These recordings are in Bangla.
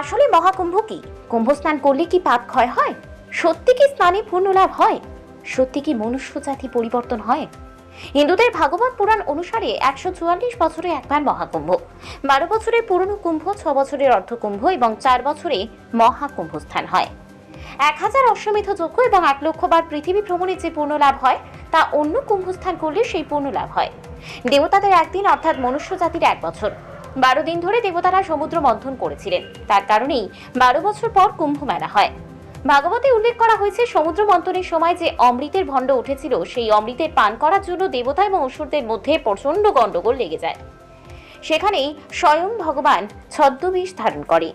আসলে মহাকুম্ভ কি? কুম্ভ স্নান করলে কি পাপ ক্ষয় হয়? সত্যি কি স্নানে পূর্ণ লাভ হয়? সত্যি কি মনুষ্য জাতি পরিবর্তন হয়? হিন্দুদের ভাগবত পুরাণ অনুসারে একশো চুয়াল্লিশ বছরে একবার মহাকুম্ভ। বারো বছরের পুরনো কুম্ভ, ছ বছরের অর্ধকুম্ভ এবং চার বছরে মহাকুম্ভ স্থান হয়। এক হাজার অশ্বমেধ যজ্ঞ এবং এক লক্ষ বার পৃথিবী ভ্রমণে যে পূর্ণ লাভ হয়, তা অন্য কুম্ভস্থান করলে সেই পূর্ণ লাভ হয়। দেবতাদের একদিন অর্থাৎ মনুষ্য জাতির এক বছর। বারো দিন ধরে দেবতারা সমুদ্র মন্থন করেছিলেন। তার কারণেই বারো বছর পর কুম্ভ মেলা হয়। ভাগবতে উল্লেখ করা হয়েছে, সমুদ্র মন্থনের সময় যে অমৃতের ভণ্ড উঠেছিল, সেই অমৃতের পান করার জন্য দেবতা এবং অসুরদের মধ্যে প্রচণ্ড গণ্ডগোল লেগে যায়। সেখানেই স্বয়ং ভগবান ছদ্মবেশ ধারণ করে।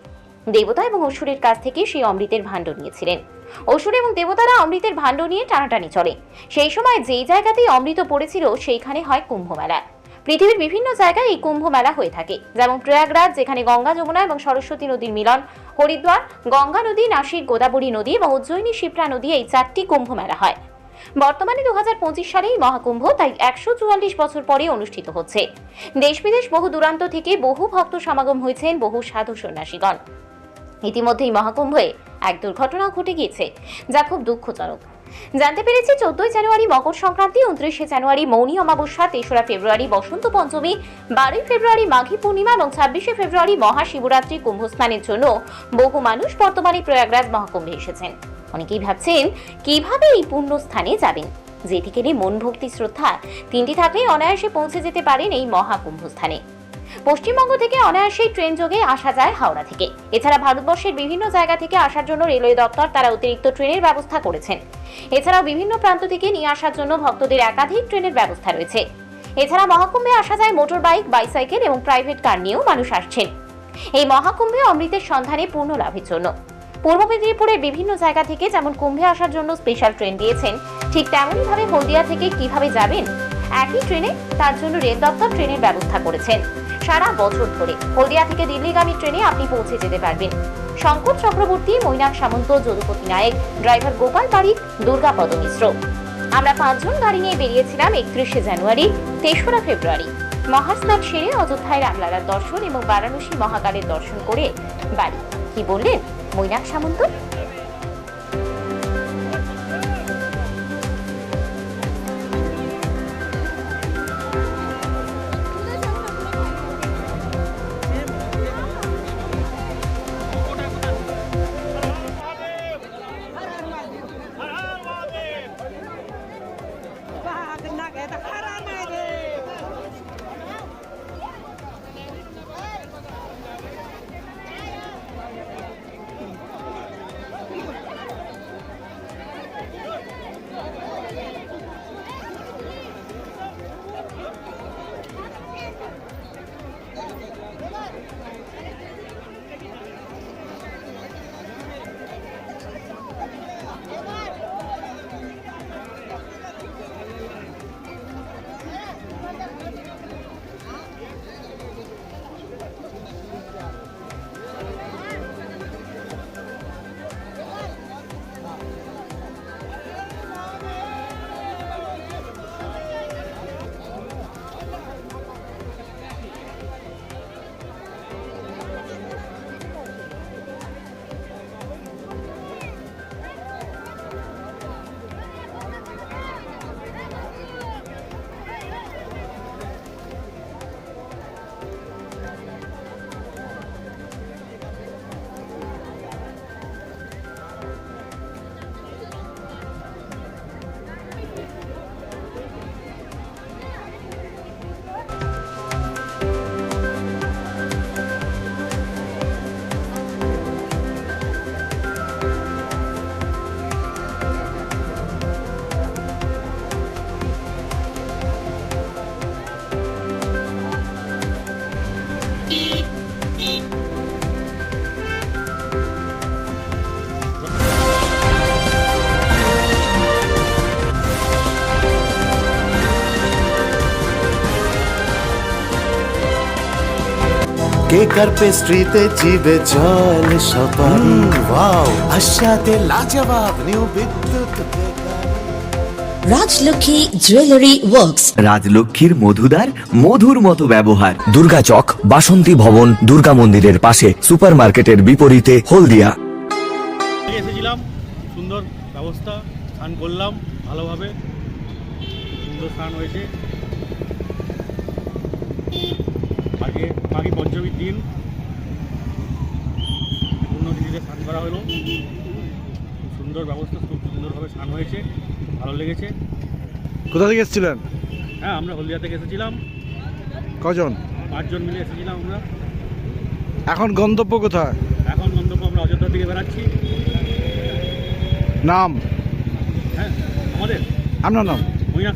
দেবতা এবং অসুরের কাছ থেকে সেই অমৃতের ভাণ্ড নিয়েছিলেন। অসুর এবং দেবতারা অমৃতের ভাণ্ড নিয়ে টানাটানি চলে। সেই সময় যেই জায়গাতেই অমৃত পড়েছিল, সেইখানে হয় কুম্ভ মেলা। পৃথিবীর বিভিন্ন জায়গায় এই কুম্ভ মেলা হয়ে থাকে, যেমন প্রয়াগরাজ, যেখানে গঙ্গা যমুনা এবং সরস্বতী নদীর মিলন, হরিদ্বার, গঙ্গা নদী নাসিক গোদাবরী নদী এবং উজ্জয়িনী শিপ্রা নদী এই চারটি কুম্ভ মেলা হয়। বর্তমানে দু সালেই মহাকুম্ভ তাই একশো চুয়াল্লিশ বছর পরে অনুষ্ঠিত হচ্ছে। দেশ বিদেশ বহু দূরান্ত থেকে বহু ভক্ত সমাগম হয়েছেন বহু সাধু সন্ন্যাসীগণ। ইতিমধ্যেই মহাকুম্ভে এক দুর্ঘটনা ঘটে গিয়েছে, যা খুব দুঃখজনক। জানতে পেরেছি চোদ্দই জানুয়ারি মকর সংক্রান্তি, উনত্রিশে জানুয়ারি মৌনী অমাবস্যা, তেসরা ফেব্রুয়ারি বসন্ত পঞ্চমী, বারোই ফেব্রুয়ারি মাঘী পূর্ণিমা এবং ছাব্বিশে ফেব্রুয়ারি মহাশিবরাত্রি কুম্ভস্নানের জন্য বহু মানুষ বর্তমানে প্রয়াগরাজ মহাকুম্ভে এসেছেন। অনেকেই ভাবছেন, কীভাবে এই পুণ্য স্থানে যাবেন? যেদিকে নিয়ে মন ভক্তি শ্রদ্ধা, তিনটি থাকলে অনায়াসে পৌঁছে যেতে পারেন এই মহাকুম্ভ স্থানে পশ্চিমবঙ্গ থেকে অনায়াসেই ট্রেন যোগে আসা যায় হাওড়া থেকে। এছাড়া ভারতবর্ষের বিভিন্ন জায়গা থেকে আসার জন্য রেলওয়ে দপ্তর তারা অতিরিক্ত ট্রেনের ব্যবস্থা করেছেন। এছাড়াও বিভিন্ন প্রান্ত থেকে নিয়ে আসার জন্য ভক্তদের একাধিক ট্রেনের ব্যবস্থা রয়েছে। এছাড়া মহাকুম্ভে আসা যায় মোটর বাইক, বাইসাইকেল এবং প্রাইভেট কার নিয়েও মানুষ আসছেন। এই মহাকুম্ভে অমৃতের সন্ধানে পূর্ণ লাভের জন্য। পূর্ব মেদিনীপুরের বিভিন্ন জায়গা থেকে যেমন কুম্ভে আসার জন্য স্পেশাল ট্রেন দিয়েছেন, ঠিক তেমনইভাবে হলদিয়া থেকে কীভাবে যাবেন, একই ট্রেনে তার জন্য রেল দপ্তর ট্রেনের ব্যবস্থা করেছেন। সারা বছর ধরে। হলদিয়া থেকে দিল্লিগামী ট্রেনে আপনি পৌঁছে যেতে পারবেন। শঙ্কর চক্রবর্তী, মৈনাক সামন্ত, যদুপতি নায়ক, ড্রাইভার গোপাল পারিক দুর্গাপদ মিশ্র আমরা পাঁচজন গাড়ি নিয়ে বেরিয়েছিলাম একত্রিশে জানুয়ারি, তেসরা ফেব্রুয়ারি। মহাস্নান সেরে অযোধ্যায় রামলালার দর্শন এবং বারাণসী মহাকালের দর্শন করে বাড়ি। কি বললেন মৈনাক সামন্ত? কেকার পেস্ট্রিতে জিবে জল সপারি ওয়াও আশাতে লাজবাব new Bidyut Rajlakshmi jewellery works. রাজলক্ষ্মীর মধুদার মধুর মতো ব্যবহার। দুর্গা চক বাসন্তী ভবন দুর্গা মন্দিরের পাশে সুপারমার্কেটের বিপরীতে হলদিয়া। এসেছিলাম সুন্দর ব্যবস্থা স্নান করলাম ভালোভাবে। সুন্দর স্নান হয়েছে। বাকি পঞ্চমীর দিন। পূর্ণ দিদিতে স্নান করা হলো। খুব সুন্দর ব্যবস্থা খুব সুন্দরভাবে স্নান হয়েছে। ভালো লেগেছে। কোথা থেকে এসেছিলেন? হ্যাঁ আমরা হলদিয়া থেকে এসেছিলাম। কজন? পাঁচজন মিলে এসেছিলাম আমরা। এখন গন্তব্য কোথায়? এখন গন্তব্য আমরা অযোধ্যার দিকে বেড়াচ্ছি। নাম? হ্যাঁ আমাদের? আপনার নাম? মৈনাক